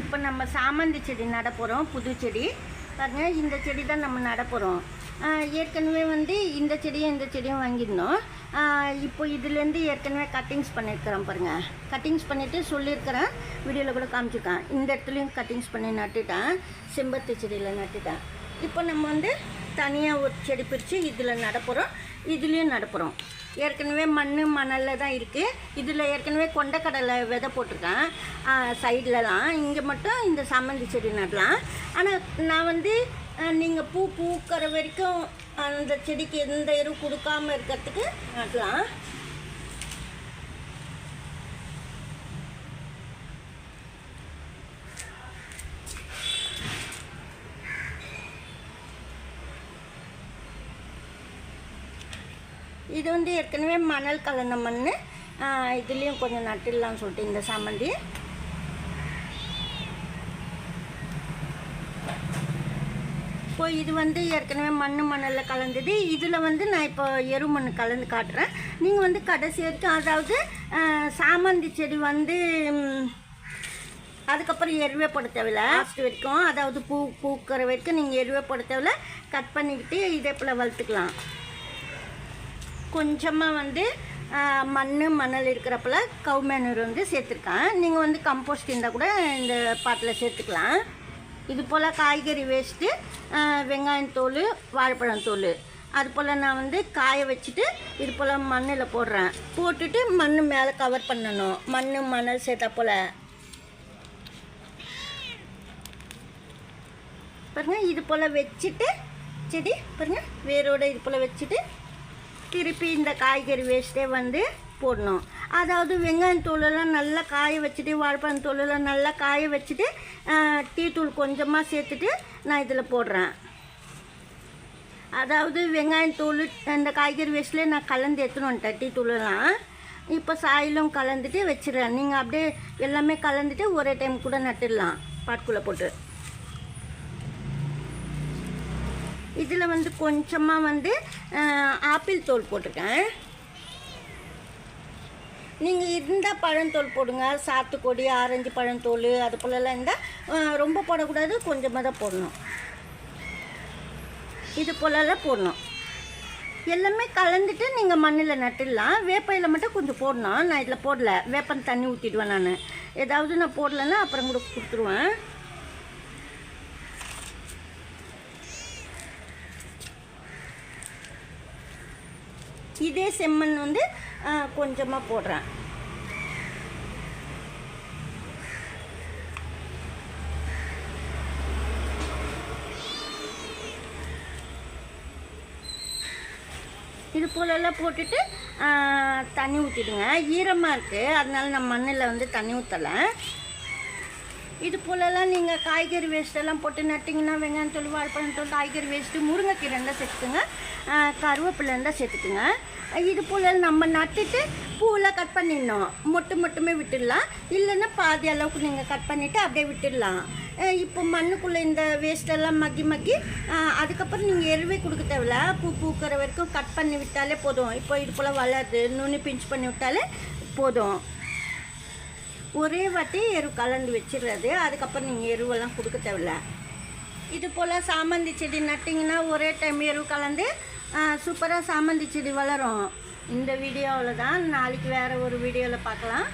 இப்போ நம்ம சாமந்தி செடி நட போகிறோம் புது செடி. பாருங்க இந்த செடி தான் நம்ம நட போகிறோம் ஏற்கனவே வந்து இந்த செடியும் இந்த செடியும் வாங்கியிருந்தோம். இப்போ இதுலேருந்து ஏற்கனவே கட்டிங்ஸ் பண்ணியிருக்கிறோம் பாருங்கள் கட்டிங்ஸ் பண்ணிவிட்டு சொல்லியிருக்கிறேன். வீடியோவில் கூட காமிச்சிருக்கேன். இந்த இடத்துலையும் கட்டிங்ஸ் பண்ணி நட்டுட்டேன். செம்பருத்தி செடியில் நட்டுட்டேன். இப்போ நம்ம வந்து தனியாக ஒரு செடி பிரித்து இதில் நட போகிறோம் இதுலேயும் நட போகிறோம் ஏற்கனவே மண் மணலில் தான் இருக்குது இதில் ஏற்கனவே கொண்டக்கடலை விதை போட்டிருக்கேன். சைட்லலாம். இங்கே மட்டும் இந்த சம்மந்தி செடி நடலாம் ஆனால் நான் வந்து நீங்கள் பூ பூக்கிற வரைக்கும் அந்த செடிக்கு எந்த எரு கொடுக்காம இருக்கிறதுக்கு நடலாம் இது வந்து ஏற்கனவே மணல் கலந்த மண் இதுலேயும் கொஞ்சம் நட்டுடலாம்னு சொல்லிட்டு இந்த சாமந்தி. இப்போ இது வந்து ஏற்கனவே மண் மணலில் கலந்தது. இதில் வந்து நான் இப்போ எரு மண் கலந்து காட்டுறேன். நீங்கள் வந்து கடைசி வரைக்கும் அதாவது சாமந்தி செடி வந்து அதுக்கப்புறம் எருவே போட லாஸ்ட் வரைக்கும். அதாவது பூ பூக்கிற வரைக்கும் நீங்கள் எருவே போட கட் பண்ணிக்கிட்டு இதே போல் வளர்த்துக்கலாம். கொஞ்சமாக வந்து மண் மணல் இருக்கிறப்பல கவு மேனூர் வந்து சேர்த்துருக்கேன். நீங்கள் வந்து கம்போஸ்ட் இருந்தால் கூட இந்த பாட்டில் சேர்த்துக்கலாம். இது போல் காய்கறி வேஸ்ட்டு வெங்காயம் தோல் வாழைப்பழம் தோல். அது போல் நான் வந்து காய வச்சுட்டு இது போல் மண்ணில் போடுறேன். போட்டுட்டு மண் மேலே கவர் பண்ணணும். மண் மணல் சேர்த்தா போல். பாருங்கள் இது போல் வச்சுட்டு செடி பாருங்க வேரோடு இது போல் வச்சுட்டு திருப்பி இந்த காய்கறி வேஸ்ட்டே வந்து போடணும். அதாவது வெங்காயம் தூளெல்லாம் நல்லா காய வச்சுட்டு வாழைப்பழம் தூளெல்லாம் நல்லா காய வச்சுட்டு டீத்தூள் கொஞ்சமாக சேர்த்துட்டு நான் இதில் போடுறேன். அதாவது வெங்காயம் தூள் இந்த காய்கறி வேஸ்ட்லேயே நான் கலந்து எடுத்துன்னு வந்துட்டேன் டீ தூளெல்லாம். இப்போ சாயிலும் கலந்துட்டு வச்சிடுறேன். நீங்கள் அப்படியே எல்லாமே கலந்துட்டு ஒரே டைம் கூட நட்டுடலாம். பாட்டுக்குள்ளே போட்டு. இதில் வந்து கொஞ்சமாக வந்து ஆப்பிள் தோல் போட்டிருக்கேன். நீங்கள் இருந்தால் பழந்தோல் போடுங்க. சாத்துக்கொடி ஆரஞ்சு பழந்தோல் அது போலலாம் இருந்தால் ரொம்ப போடக்கூடாது கொஞ்சமாக தான் போடணும். இது போலலாம் போடணும். எல்லாமே கலந்துட்டு நீங்கள் மண்ணில் நட்டுடலாம். வேப்பையில் மட்டும் கொஞ்சம் போடணும். நான் இதில் போடல. வேப்பம் தண்ணி ஊற்றிடுவேன் நான். ஏதாவது நான் போடலைன்னா அப்புறம் கூட கொடுத்துருவேன். இதே செம்மண் வந்து கொஞ்சமாக போடுறேன். இது போலெல்லாம் போட்டுட்டு தண்ணி ஊற்றிடுங்க ஈரமாக இருக்குது அதனால நான் மண்ணில் வந்து தண்ணி ஊற்றலை இது போலலாம் நீங்கள் காய்கறி வேஸ்ட்டெல்லாம் போட்டு நட்டிங்கன்னா வெங்காயம் தோல் வாழைப்பழம் தோல் காய்கறி வேஸ்ட்டு முருங்கைக்கீரை இருந்தால் சேர்த்துக்குங்க. கருவேப்பிலை இருந்தால் சேர்த்துக்குங்க. இது போல் நம்ம நட்டுட்டு பூவெல்லாம் கட் பண்ணிடணும். மொட்டு மட்டுமே விட்டுடலாம். இல்லைன்னா பாதி அளவுக்கு நீங்கள் கட் பண்ணிவிட்டு அப்படியே விட்டுடலாம். இப்போ மண்ணுக்குள்ளே இந்த வேஸ்ட்டெல்லாம் மக்கி மக்கி அதுக்கப்புறம் நீங்கள் எருவே கொடுக்க தேவையில்ல. பூ பூக்கிற வரைக்கும் கட் பண்ணி விட்டாலே போதும். இப்போ இது போல் வளருது. நுனி பிஞ்ச் பண்ணி விட்டாலே போதும். ஒரே வாட்டி எரு கலந்து வச்சிடுறது. அதுக்கப்புறம் நீங்கள் எருவெல்லாம் கொடுக்க தேவையில்ல. இது போல் சாமந்தி செடி நட்டிங்கன்னா ஒரே டைம் எரு கலந்து சூப்பராக சாமந்தி செடி வளரும். இந்த வீடியோவில் தான் நாளைக்கு வேறு ஒரு வீடியோவில் பார்க்கலாம்.